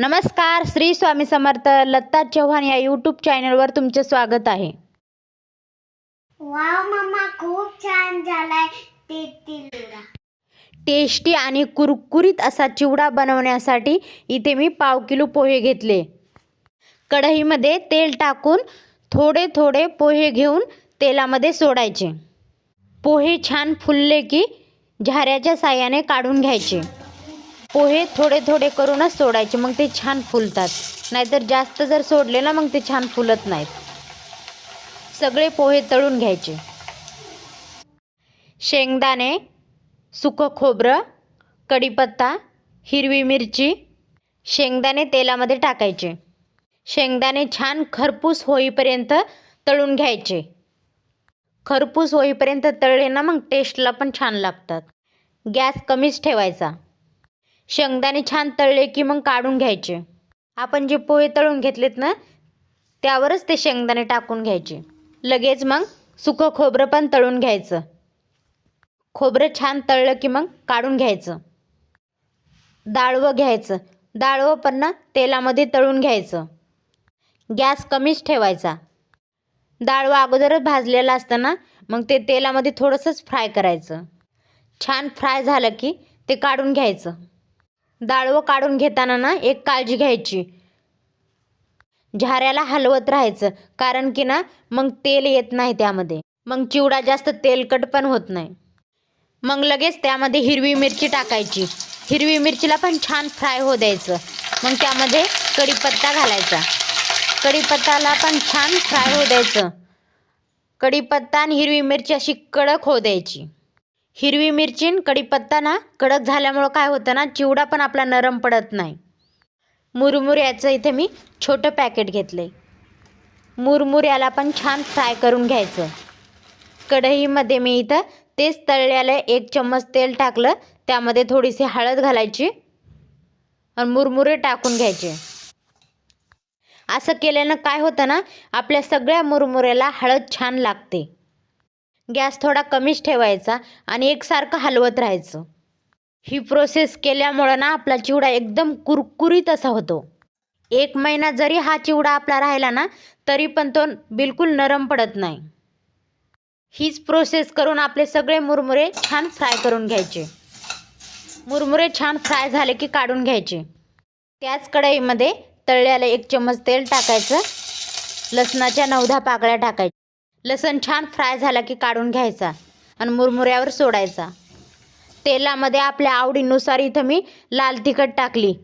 नमस्कार श्री स्वामी समर्थ लत्ता चव्हाण या यूट्यूब चॅनलवर तुमचे स्वागत आहे. वाव मम्मा खूप छान झालाय टेस्टी आणि कुरकुरीत असा चिवडा बनवण्यासाठी इथे मी पाव किलो पोहे घेतले. कढईमध्ये तेल टाकून थोडे थोडे पोहे घेऊन तेलामध्ये सोडायचे. पोहे छान फुलले की झाऱ्याच्या साह्याने काढून घ्यायचे. पोहे थोडे थोडे करूनच सोडायचे मग ते छान फुलतात. नाहीतर जास्त जर सोडले ना मग ते छान फुलत नाहीत. सगळे पोहे तळून घ्यायचे. शेंगदाणे सुकं खोबरं कढीपत्ता हिरवी मिरची शेंगदाणे तेलामध्ये टाकायचे. शेंगदाणे छान खरपूस होईपर्यंत तळून घ्यायचे. खरपूस होईपर्यंत तळले ना मग टेस्टला पण छान लागतात. गॅस कमीच ठेवायचा. शेंगदाणे छान तळले की मग काढून घ्यायचे. आपण जे पोहे तळून घेतलेत ना त्यावरच ते शेंगदाणे टाकून घ्यायचे. लगेच मग सुकं खोबरं पण तळून घ्यायचं. खोबरं छान तळलं की मग काढून घ्यायचं. डाळवं घ्यायचं. डाळवं पण ना तेलामध्ये तळून घ्यायचं. गॅस कमीच ठेवायचा. डाळवं अगोदरच भाजलेलं असतं ना मग ते तेलामध्ये थोडंसंच फ्राय करायचं. छान फ्राय झालं की ते काढून घ्यायचं. डाळवं काढून घेताना ना एक काळजी घ्यायची. झाऱ्याला हलवत राहायचं कारण की ना मग तेल येत नाही त्यामध्ये. मग चिवडा जास्त तेलकट पण होत नाही. मग लगेच त्यामध्ये हिरवी मिरची टाकायची. हिरवी मिरचीला पण छान फ्राय हो द्यायचं. मग त्यामध्ये कढीपत्ता घालायचा. कढीपत्ताला पण छान फ्राय हो द्यायचं. कढीपत्ता आणि हिरवी मिरची अशी कडक हो द्यायची. हिरवी मिरची आणि कढीपत्ता ना कडक झाल्यामुळं काय होतं ना चिवडा पण आपला नरम पडत नाही. मुरमुऱ्याचं इथे मी छोटं पॅकेट घेतलं आहे मुरमुऱ्याला पण छान फ्राय करून घ्यायचं. कढईमध्ये मी इथं तेच तळल्याला एक चम्मच तेल टाकलं त्यामध्ये थोडीशी हळद घालायची आणि मुरमुरे टाकून घ्यायचे. असं केल्यानं काय होतं ना आपल्या सगळ्या मुरमुऱ्याला हळद छान लागते. गॅस थोडा कमीच ठेवायचा आणि एकसारखं हलवत राहायचं. ही प्रोसेस केल्यामुळं ना आपला चिवडा एकदम कुरकुरीत असा होतो. एक महिना जरी हा चिवडा आपला राहिला ना तरी पण तो बिलकुल नरम पडत नाही. हीच प्रोसेस करून आपले सगळे मुरमुरे छान फ्राय करून घ्यायचे. मुरमुरे छान फ्राय झाले की काढून घ्यायचे. त्याच कढईमध्ये तळल्याला एक चमच तेल टाकायचं. लसणाच्या नवधा पाकळ्या टाकायच्या. लसण छान फ्राय झाला की काढून घ्यायचा आणि मुरमुऱ्यावर सोडायचा. तेलामध्ये आपल्या आवडीनुसार इथं मी लाल तिखट टाकली.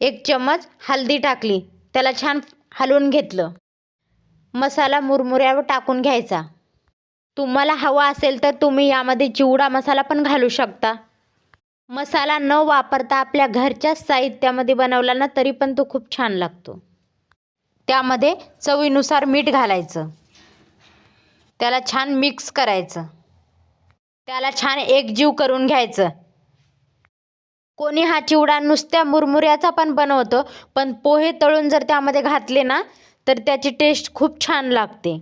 एक चम्मच हळदी टाकली. त्याला छान हलवून घेतलं. मसाला मुरमुऱ्यावर टाकून घ्यायचा. तुम्हाला हवा असेल तर तुम्ही यामध्ये चिवडा मसाला पण घालू शकता. मसाला न वापरता आपल्या घरच्याच साहित्यामध्ये बनवला ना तरी पण तो खूप छान लागतो. त्यामध्ये चवीनुसार मीठ घालायचं. त्याला छान मिक्स करायचं. त्याला छान एकजीव करून घ्यायचं. कोणी हा चिवडा नुसत्या मुरमुऱ्याचा पण बनवतो पण पोहे तळून जर त्यामध्ये घातले ना तर त्याची टेस्ट खूप छान लागते.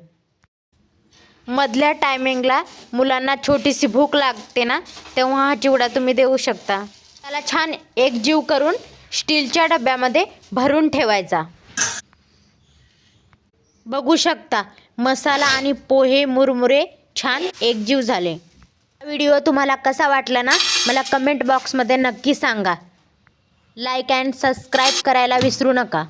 मधल्या टायमिंगला मुलांना छोटीशी भूक लागते ना तेव्हा हा चिवडा तुम्ही देऊ शकता. त्याला छान एकजीव करून स्टीलच्या डब्यामध्ये भरून ठेवायचा. बघू शकता. मसाला आणि पोहे मुरमुरे छान एकजीव झाले. हा व्हिडिओ तुम्हाला कसा वाटला ना मला कमेंट बॉक्समध्ये नक्की सांगा. लाईक अँड सबस्क्राईब करायला विसरू नका.